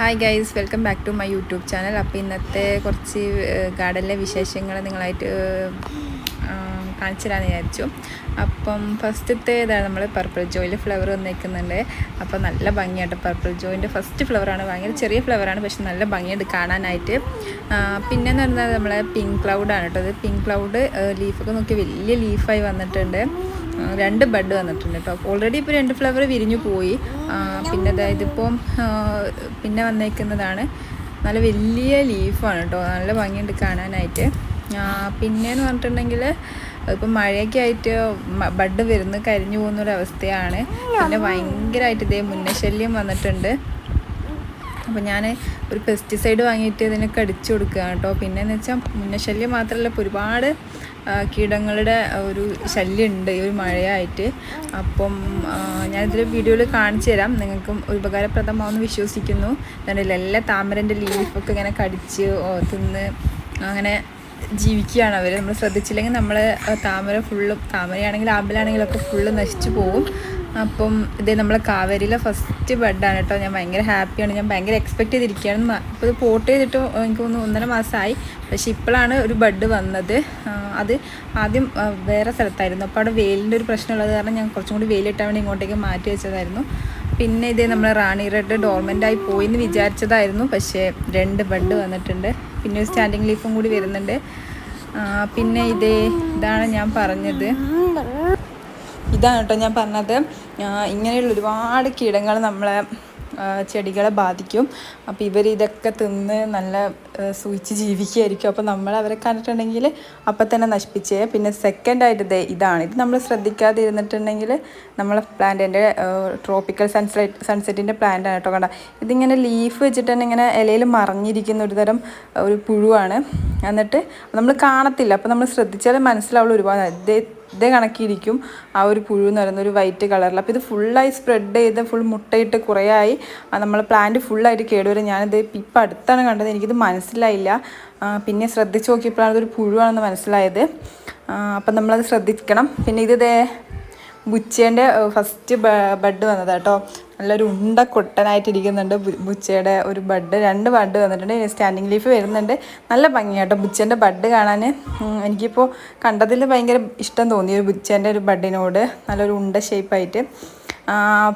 Hi guys welcome back to my YouTube channel അപ്പോൾ ഇന്നത്തെ കുറച്ച് ഗാർഡനിലെ വിശേഷങ്ങൾ നിങ്ങളായിട്ട് കാണിച്ചു തരാമെന്ന് വിചാരിച്ചു. അപ്പം ഫസ്റ്റത്തെ ഇതാണ് നമ്മൾ പർപ്പിൾ ജോയിൽ ഫ്ലവർ വന്നേക്കുന്നുണ്ട്. അപ്പോൾ നല്ല ഭംഗിയായിട്ട് പർപ്പിൾ ജോയിന്റെ ഫസ്റ്റ് ഫ്ലവറാണ് ഭയങ്കര ചെറിയ ഫ്ലവറാണ് പക്ഷെ നല്ല ഭംഗിയുണ്ട് കാണാനായിട്ട്. പിന്നെന്ന് പറഞ്ഞാൽ നമ്മളെ പിങ്ക് ക്ലൗഡാണ് കേട്ടോ. അത് പിങ്ക് ക്ലൗഡ് ലീഫൊക്കെ നോക്കി വലിയ ലീഫായി വന്നിട്ടുണ്ട്. രണ്ട് ബഡ് വന്നിട്ടുണ്ട് കേട്ടോ. ഓൾറെഡി ഇപ്പോൾ രണ്ട് ഫ്ലവർ വിരിഞ്ഞു പോയി. പിന്നെ അതായത് ഇപ്പം പിന്നെ വന്നേക്കുന്നതാണ്. നല്ല വലിയ ലീഫാണ് കേട്ടോ. നല്ല ഭംഗിയുണ്ട് കാണാനായിട്ട്. പിന്നെ പിന്നെന്ന് പറഞ്ഞിട്ടുണ്ടെങ്കിൽ ഇപ്പം മഴയൊക്കെ ആയിട്ട് ബഡ് വരുന്ന കരിഞ്ഞു പോകുന്ന ഒരു അവസ്ഥയാണ്. പിന്നെ ഭയങ്കരമായിട്ട് ഇതേ മുന്നശല്യം വന്നിട്ടുണ്ട്. അപ്പോൾ ഞാൻ ഒരു പെസ്റ്റിസൈഡ് വാങ്ങിയിട്ട് ഇതിനൊക്കെ അടിച്ചു കൊടുക്കുക കേട്ടോ. പിന്നെ എന്ന് വെച്ചാൽ മുന്നശല്യം മാത്രമല്ല ഇപ്പോൾ ഒരുപാട് കീടങ്ങളുടെ ഒരു ശല്യം ഉണ്ട് ഈ ഒരു മഴയായിട്ട്. അപ്പം ഞാനിതിൽ വീഡിയോയിൽ കാണിച്ചു തരാം. നിങ്ങൾക്കും ഉപകാരപ്രദമാവെന്ന് വിശ്വസിക്കുന്നു. എന്നുണ്ടെങ്കിൽ എല്ലാ താമരന്റെ ലീഫൊക്കെ ഇങ്ങനെ കടിച്ച് തിന്ന് അങ്ങനെ ജീവിക്കുകയാണ് അവർ നമ്മൾ ശ്രദ്ധിച്ചില്ലെങ്കിൽ നമ്മൾ താമര ഫുള്ളും താമരയാണെങ്കിലും ആമ്പലാണെങ്കിലും ഒക്കെ ഫുള്ള് നശിച്ചു പോകും. അപ്പം ഇത് നമ്മളെ കാവേരിയിലെ ഫസ്റ്റ് ബെഡാണ് കേട്ടോ ഞാൻ ഭയങ്കര ഹാപ്പിയാണ് ഞാൻ ഭയങ്കര എക്സ്പെക്ട് ചെയ്തിരിക്കുകയാണ്. ഇപ്പോൾ ഇത് പോട്ട് ചെയ്തിട്ട് എനിക്ക് ഒന്ന് ഒന്നര മാസമായി പക്ഷേ ഇപ്പോഴാണ് ഒരു ബെഡ് വന്നത്. അത് ആദ്യം വേറെ സ്ഥലത്തായിരുന്നു. അപ്പോൾ അവിടെ വെയിലിന്റെ ഒരു പ്രശ്നമുള്ളത് കാരണം ഞാൻ കുറച്ചും കൂടി വെയിലിട്ടാൻ വേണ്ടി ഇങ്ങോട്ടേക്ക് മാറ്റി വെച്ചതായിരുന്നു. പിന്നെ ഇതേ നമ്മൾ റാണി റെഡ് ഡോർമെന്റ് ആയി പോയി എന്ന് വിചാരിച്ചതായിരുന്നു. പക്ഷേ രണ്ട് ബെഡ് വന്നിട്ടുണ്ട്. പിന്നെ ഒരു സ്റ്റാൻഡിങ് ലീഫും കൂടി വരുന്നുണ്ട്. പിന്നെ ഇതേ ഇതാണ് ഞാൻ പറഞ്ഞത്. ഇതാണ് കേട്ടോ ഞാൻ പറഞ്ഞത്. ഇങ്ങനെയുള്ള ഒരുപാട് കീടങ്ങൾ നമ്മളെ ചെടികളെ ബാധിക്കും. അപ്പോൾ ഇവർ ഇതൊക്കെ തിന്ന് നല്ല സൂചിച്ച് ജീവിക്കുകയായിരിക്കും അപ്പോൾ നമ്മൾ അവരെ കണ്ടിട്ടുണ്ടെങ്കിൽ അപ്പം തന്നെ നശിപ്പിച്ചേ. പിന്നെ സെക്കൻഡായിട്ട് ദേ ഇതാണ്. ഇത് നമ്മൾ ശ്രദ്ധിക്കാതെ ഇരുന്നിട്ടുണ്ടെങ്കിൽ നമ്മളെ പ്ലാന്റിന്റെ ട്രോപ്പിക്കൽ സൺസെറ്റ് സൺസെറ്റിന്റെ പ്ലാന്റാണ് കേട്ടോ കണ്ട ഇതിങ്ങനെ ലീഫ് വെച്ചിട്ട് തന്നെ ഇങ്ങനെ ഇലയിൽ മറിഞ്ഞിരിക്കുന്ന ഒരു തരം ഒരു പുഴുവാണ്. എന്നിട്ട് നമ്മൾ കാണത്തില്ല. അപ്പോൾ നമ്മൾ ശ്രദ്ധിച്ചാൽ മനസ്സിലാവുള്ളൂ ഒരുപാട്. ഇതേ കണക്കിയിരിക്കും. ആ ഒരു പുഴു എന്ന് പറയുന്ന ഒരു വൈറ്റ് കളറിൽ അപ്പോൾ ഇത് ഫുള്ളായി സ്പ്രെഡ് ചെയ്ത് ഫുൾ മുട്ടയിട്ട് കുറേ ആയി നമ്മൾ പ്ലാന്റ് ഫുള്ളായിട്ട് കേടുവരും. ഞാനിത് ഇപ്പം അടുത്താണ് കണ്ടത്. എനിക്കിത് മനസ്സിലായില്ല. പിന്നെ ശ്രദ്ധിച്ച് നോക്കിയപ്പോഴാണ് ഇതൊരു പുഴുവാണെന്ന് മനസ്സിലായത്. അപ്പം നമ്മളത് ശ്രദ്ധിക്കണം. പിന്നെ ഇത് ബുച്ചേന്റെ ഫസ്റ്റ് ബഡ് വന്നത് കേട്ടോ. നല്ലൊരു ഉണ്ട കൊട്ടനായിട്ടിരിക്കുന്നുണ്ട് ബുച്ചയുടെ ഒരു ബഡ്. രണ്ട് ബഡ് വന്നിട്ടുണ്ട്. സ്റ്റാൻഡിങ് ലീഫ് വരുന്നുണ്ട്. നല്ല ഭംഗിയാട്ടോ ബുച്ചേന്റെ ബഡ് കാണാൻ. എനിക്കിപ്പോൾ കണ്ടതിൽ ഭയങ്കര ഇഷ്ടം തോന്നി ഒരു ബുച്ചേന്റെ ഒരു ബഡിനോട്. നല്ലൊരു ഉണ്ട ഷേപ്പായിട്ട്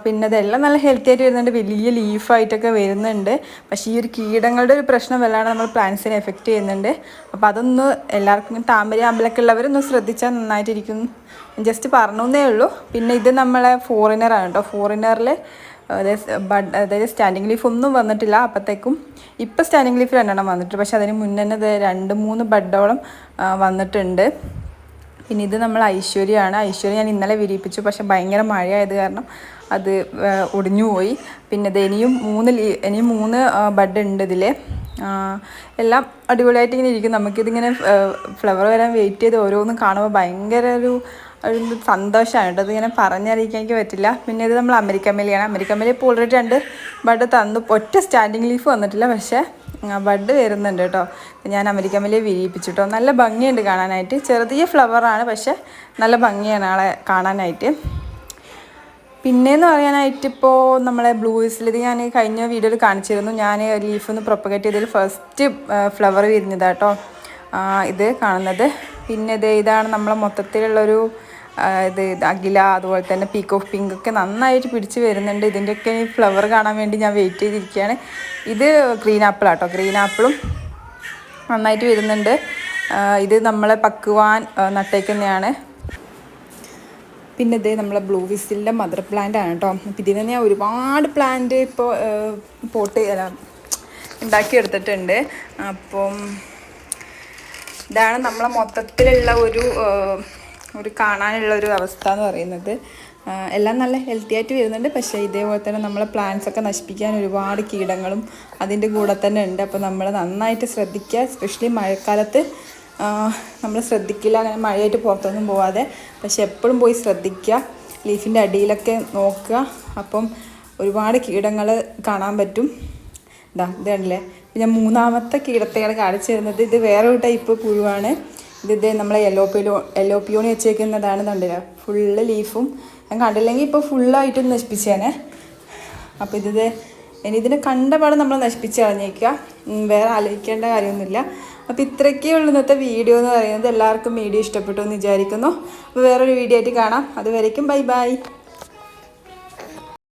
പിന്നെ ഇതെല്ലാം നല്ല ഹെൽത്തി ആയിട്ട് വരുന്നുണ്ട്. വലിയ ലീഫായിട്ടൊക്കെ വരുന്നുണ്ട്. പക്ഷേ ഈ ഒരു കീടങ്ങളുടെ ഒരു പ്രശ്നം വല്ലാണ്ട് നമ്മൾ പ്ലാന്റ്സിനെ എഫക്റ്റ് ചെയ്യുന്നുണ്ട്. അപ്പോൾ അതൊന്ന് എല്ലാവർക്കും താമര അമ്പലൊക്കെ ഉള്ളവരൊന്ന് ശ്രദ്ധിച്ചാൽ നന്നായിട്ടിരിക്കും. ജസ്റ്റ് പറഞ്ഞു എന്നേ ഉള്ളൂ. പിന്നെ ഇത് നമ്മളെ ഫോറിനറാണ് കേട്ടോ. ഫോറിനറിൽ ബഡ് അതായത് സ്റ്റാൻഡിങ് ലീഫ് ഒന്നും വന്നിട്ടില്ല അപ്പോഴത്തേക്കും ഇപ്പോൾ സ്റ്റാൻഡിങ് ലീഫ് രണ്ടെണ്ണം വന്നിട്ടുണ്ട്. പക്ഷേ അതിന് മുന്നേ രണ്ട് മൂന്ന് ബഡോളം വന്നിട്ടുണ്ട്. പിന്നെ ഇത് നമ്മൾ ഐശ്വര്യമാണ്. ഐശ്വര്യ ഞാൻ ഇന്നലെ വിരിയിപ്പിച്ചു. പക്ഷേ ഭയങ്കര മഴയായത് കാരണം അത് ഒടിഞ്ഞുപോയി ഒടിഞ്ഞു പോയി. പിന്നെ ഇത് ഇനിയും മൂന്ന് ഇനിയും മൂന്ന് ബഡ് ഉണ്ട് ഇതിൽ എല്ലാം അടിപൊളിയായിട്ട് ഇങ്ങനെ ഇരിക്കും നമുക്കിതിങ്ങനെ ഫ്ലവർ വരാൻ വെയിറ്റ് ചെയ്ത് ഓരോന്നും കാണുമ്പോൾ ഭയങ്കര ഒരു ഒരു സന്തോഷമാണ് കേട്ടോ. അതിങ്ങനെ പറഞ്ഞറിയിക്കാൻ എനിക്ക് പറ്റില്ല. പിന്നെ ഇത് നമ്മൾ അമേരിക്കൻ മേലിയാണ് അമേരിക്കൻ മേലി ഇപ്പോൾ ഓൾറെഡി രണ്ട് ബഡ് തന്നു. ഒറ്റ സ്റ്റാൻഡിങ് ലീഫ് വന്നിട്ടില്ല പക്ഷേ ബഡ് വരുന്നുണ്ട് കേട്ടോ. ഞാൻ അമേരിക്കൻ മേലിയെ വിരിയിപ്പിച്ചിട്ടോ. നല്ല ഭംഗിയുണ്ട് കാണാനായിട്ട്. ചെറിയ ഫ്ലവറാണ് പക്ഷേ നല്ല ഭംഗിയാണ് ആളെ കാണാനായിട്ട്. പിന്നെയെന്ന് പറയാനായിട്ട് ഇപ്പോൾ നമ്മളെ ബ്ലൂ വിസിൽ ഇത് ഞാൻ കഴിഞ്ഞ വീഡിയോയിൽ കാണിച്ചിരുന്നു. ഞാൻ ലീഫ് ഒന്ന് പ്രൊപ്പഗേറ്റ് ചെയ്തതിൽ ഫസ്റ്റ് ഫ്ലവർ വിരിഞ്ഞതാട്ടോ ഇത് കാണുന്നത്. പിന്നെ ഇത് ഇതാണ് നമ്മളെ മൊത്തത്തിലുള്ളൊരു ഇത് അഖില അതുപോലെ തന്നെ പീക്ക് ഓഫ് പിങ്ക് ഒക്കെ നന്നായിട്ട് പിടിച്ച് വരുന്നുണ്ട്. ഇതിന്റെയൊക്കെ ഫ്ലവർ കാണാൻ വേണ്ടി ഞാൻ വെയിറ്റ് ചെയ്തിരിക്കുകയാണ്. ഇത് ഗ്രീൻ ആപ്പിൾ ആട്ടോ. ഗ്രീൻ ആപ്പിളും നന്നായിട്ട് വരുന്നുണ്ട്. ഇത് നമ്മളെ പക്കുവാൻ നട്ടേക്കുന്നതാണ് പിന്നെ ഇത് നമ്മളെ ബ്ലൂ വിസിലിന്റെ മദർ പ്ലാന്റ് ആണ് കേട്ടോ അപ്പം ഇതിൽ ഞാൻ ഒരുപാട് പ്ലാന്റ് ഇപ്പോൾ പോട്ട് അല്ല ഉണ്ടാക്കിയെടുത്തിട്ടുണ്ട് അപ്പം ഇതാണ് നമ്മളെ മൊത്തത്തിലുള്ള ഒരു ഒരു കാണാനുള്ള ഒരു അവസ്ഥ എന്ന് പറയുന്നത് എല്ലാം നല്ല ഹെൽത്തി ആയിട്ട് വരുന്നുണ്ട്. പക്ഷേ ഇതേപോലെ തന്നെ നമ്മളെ പ്ലാന്റ്സ് ഒക്കെ നശിപ്പിക്കാൻ ഒരുപാട് കീടങ്ങളും അതിന്റെ കൂടെ തന്നെ ഉണ്ട്. അപ്പോൾ നമ്മൾ നന്നായിട്ട് ശ്രദ്ധിക്കുക. സ്പെഷ്യലി മഴക്കാലത്ത് നമ്മൾ ശ്രദ്ധിക്കില്ല. അങ്ങനെ മഴയായിട്ട് പുറത്തൊന്നും പോവാതെ. പക്ഷെ എപ്പോഴും പോയി ശ്രദ്ധിക്കുക. ലീഫിന്റെ അടിയിലൊക്കെ നോക്കുക. അപ്പം ഒരുപാട് കീടങ്ങൾ കാണാൻ പറ്റും. ഇതാ ഇത് കണ്ടില്ലേ? പിന്നെ മൂന്നാമത്തെ കീടത്തെയാണ് കാണിച്ചു തരുന്നത്. ഇത് വേറൊരു ടൈപ്പ് പുഴുവാണ്. ഇത് ഇത് നമ്മളെ യെല്ലോ പിയോ യെല്ലോ പിയോണി വെച്ചേക്കുന്നതാണ് കണ്ടില്ല ഫുള്ള് ലീഫും ഞാൻ കണ്ടില്ലെങ്കിൽ ഇപ്പോൾ ഫുള്ളായിട്ടും നശിപ്പിച്ചേനെ. അപ്പോൾ ഇത് ഇനി ഇതിനെ കണ്ടപാട് നമ്മൾ നശിപ്പിച്ച് കളഞ്ഞേക്കുക. വേറെ ആലോചിക്കേണ്ട കാര്യമൊന്നുമില്ല. അപ്പോൾ ഇത്രയ്ക്കേ ഉള്ളൂ ഇന്നത്തെ വീഡിയോ എന്ന് പറയുന്നത്. എല്ലാവർക്കും വീഡിയോ ഇഷ്ടപ്പെട്ടു എന്ന് വിചാരിക്കുന്നു. അപ്പോൾ വേറൊരു വീഡിയോ ആയിട്ട് കാണാം. അതുവരേക്കും ബൈ ബൈ.